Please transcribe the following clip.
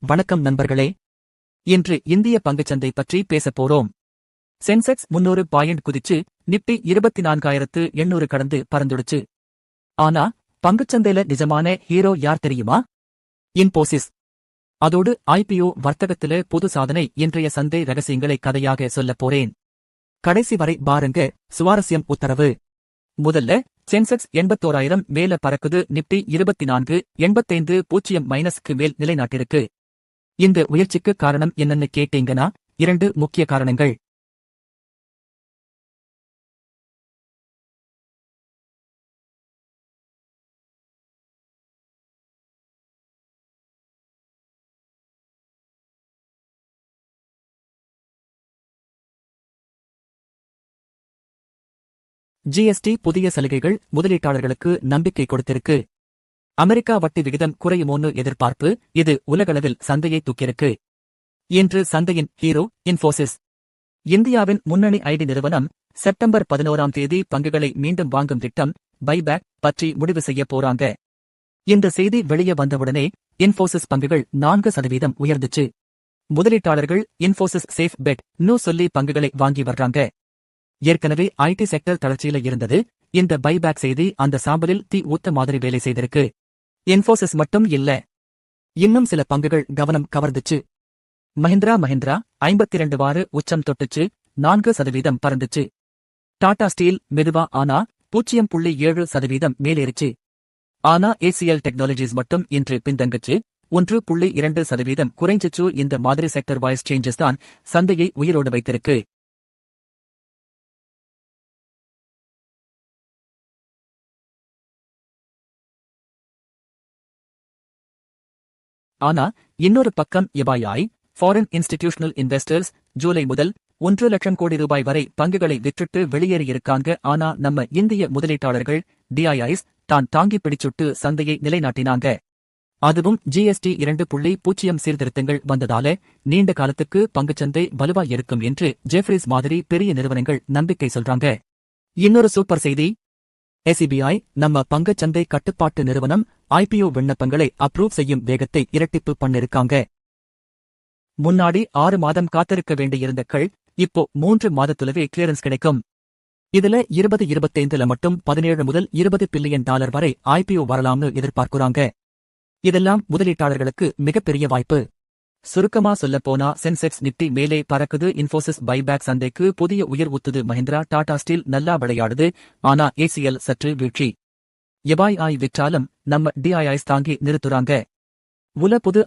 வணக்கம் நண்பர்களே. இன்று இந்திய பங்குச்சந்தை பற்றி பேசப் போறோம். சென்செக்ஸ் முன்னூறு பாயிண்ட் குதிச்சு நிப்டி இருபத்தி நான்காயிரத்து எண்ணூறு கடந்து பறந்துடுச்சு. ஆனா பங்குச்சந்தையில நிஜமான ஹீரோ யார் தெரியுமா? இன்போசிஸ். அதோடு ஐபிஓ வர்த்தகத்தில புது சாதனை இன்றைய சந்தை ரகசியங்களை கதையாக சொல்லப் போறேன். கடைசி வரை பாருங்க சுவாரஸ்யம் உத்தரவு. முதல்ல சென்செக்ஸ் எண்பத்தோராயிரம் மேல பறக்குது நிப்டி இருபத்தி நான்கு எண்பத்தைந்து பூஜ்ஜியம் மைனஸ்க்கு மேல் நிலைநாட்டிருக்கு. இந்த உயர்ச்சிக்கு காரணம் என்னன்னு கேட்டீங்கன்னா இரண்டு முக்கிய காரணங்கள். ஜிஎஸ்டி புதிய சலுகைகள் முதலீட்டாளர்களுக்கு நம்பிக்கை கொடுத்திருக்கு. அமெரிக்கா வட்டி விகிதம் குறையுமோன்னு எதிர்பார்ப்பு இது உலகளவில் சந்தையை தூக்கியிருக்கு. இன்று சந்தையின் ஹீரோ இன்ஃபோசிஸ் இந்தியாவின் முன்னணி ஐடி நிறுவனம் செப்டம்பர் பதினோராம் தேதி பங்குகளை மீண்டும் வாங்கும் திட்டம் பைபேக் பற்றி முடிவு செய்ய போறாங்க. இந்த செய்தி வெளியே வந்தவுடனே இன்ஃபோசிஸ் பங்குகள் நான்கு சதவீதம் உயர்ந்துச்சு. முதலீட்டாளர்கள் இன்ஃபோசிஸ் சேஃப் பெட் நூ சொல்லி பங்குகளை வாங்கி வர்றாங்க. ஏற்கனவே ஐடி செக்டர் தளர்ச்சியில இருந்தது இந்த பைபேக் செய்தி அந்த சாம்பலில் தீ ஊத்த மாதிரி வேலை செய்திருக்கு. இன்ஃபோசிஸ் மட்டும் இல்ல. இன்னும் சில பங்குகள் கவனம் கவர்ந்துச்சு. மஹிந்திரா மஹிந்திரா ஐம்பத்தி ரெண்டு வார உச்சம் தொட்டுச்சு நான்கு சதவீதம் பறந்துச்சு. டாடா ஸ்டீல் மெதுவா ஆனா பூஜ்ஜியம் புள்ளி ஏழு சதவீதம் மேலேறிச்சு. ஆனா ஏசிஎல் டெக்னாலஜிஸ் மட்டும் இன்று பின்தங்குச்சு ஒன்று புள்ளி இரண்டு சதவீதம் குறைஞ்சிச்சு. இந்த மாதிரி செக்டர் வாய்ஸ் சேஞ்சஸ் தான் சந்தையை உயிரோடு வைத்திருக்கு. ஆனா இன்னொரு பக்கம் FII foreign institutional investors July முதல் ஒன்று லட்சம் கோடி ரூபாய் வரை பங்குகளை விற்றுட்டு வெளியேறியிருக்காங்க ஆனா நம்ம இந்திய முதலீட்டாளர்கள் டிஐஐஸ் தான் தாங்கி பிடிச்சுட்டு சந்தையை நிலைநாட்டினாங்க. அதுவும் ஜிஎஸ்டி இரண்டு புள்ளி பூஜ்ஜியம் சீர்திருத்தங்கள் வந்ததால நீண்ட காலத்துக்கு பங்குச்சந்தை வலுவாய் இருக்கும் என்று ஜெஃப்ரிஸ் மாதிரி பெரிய நிறுவனங்கள் நம்பிக்கை சொல்றாங்க. இன்னொரு சூப்பர் செய்தி எஸ்இபிஐ நம்ம பங்குச்சந்தை கட்டுப்பாட்டு நிறுவனம் ஐபிஓ விண்ணப்பங்களை அப்ரூவ் செய்யும் வேகத்தை இரட்டிப்பு பண்ணிருக்காங்க. முன்னாடி ஆறு மாதம் காத்திருக்க வேண்டியிருந்த கள் இப்போ மூன்று மாதத்துலவே கிளியரன்ஸ் கிடைக்கும். இதுல இருபது இருபத்தைந்துல மட்டும் பதினேழு முதல் இருபது பில்லியன் டாலர் வரை ஐபிஓ வரலாம்னு எதிர்பார்க்குறாங்க. இதெல்லாம் முதலீட்டாளர்களுக்கு மிகப்பெரிய வாய்ப்பு. சுருக்கமா சொல்ல போனா சென்செக்ஸ் நிப்டி மேலே பறக்குது இன்ஃபோசிஸ் பைபேக் சந்தைக்கு புதிய உயர் ஊத்துது மஹிந்திரா டாடா ஸ்டீல் நல்லா விளையாடுது ஆனா ஏசிஎல் சற்று வீழ்ச்சி. எபாய் ஆய் விற்றாலும் நம்ம டிஐஐஸ் தாங்கி நிறுத்துறாங்க. உல புது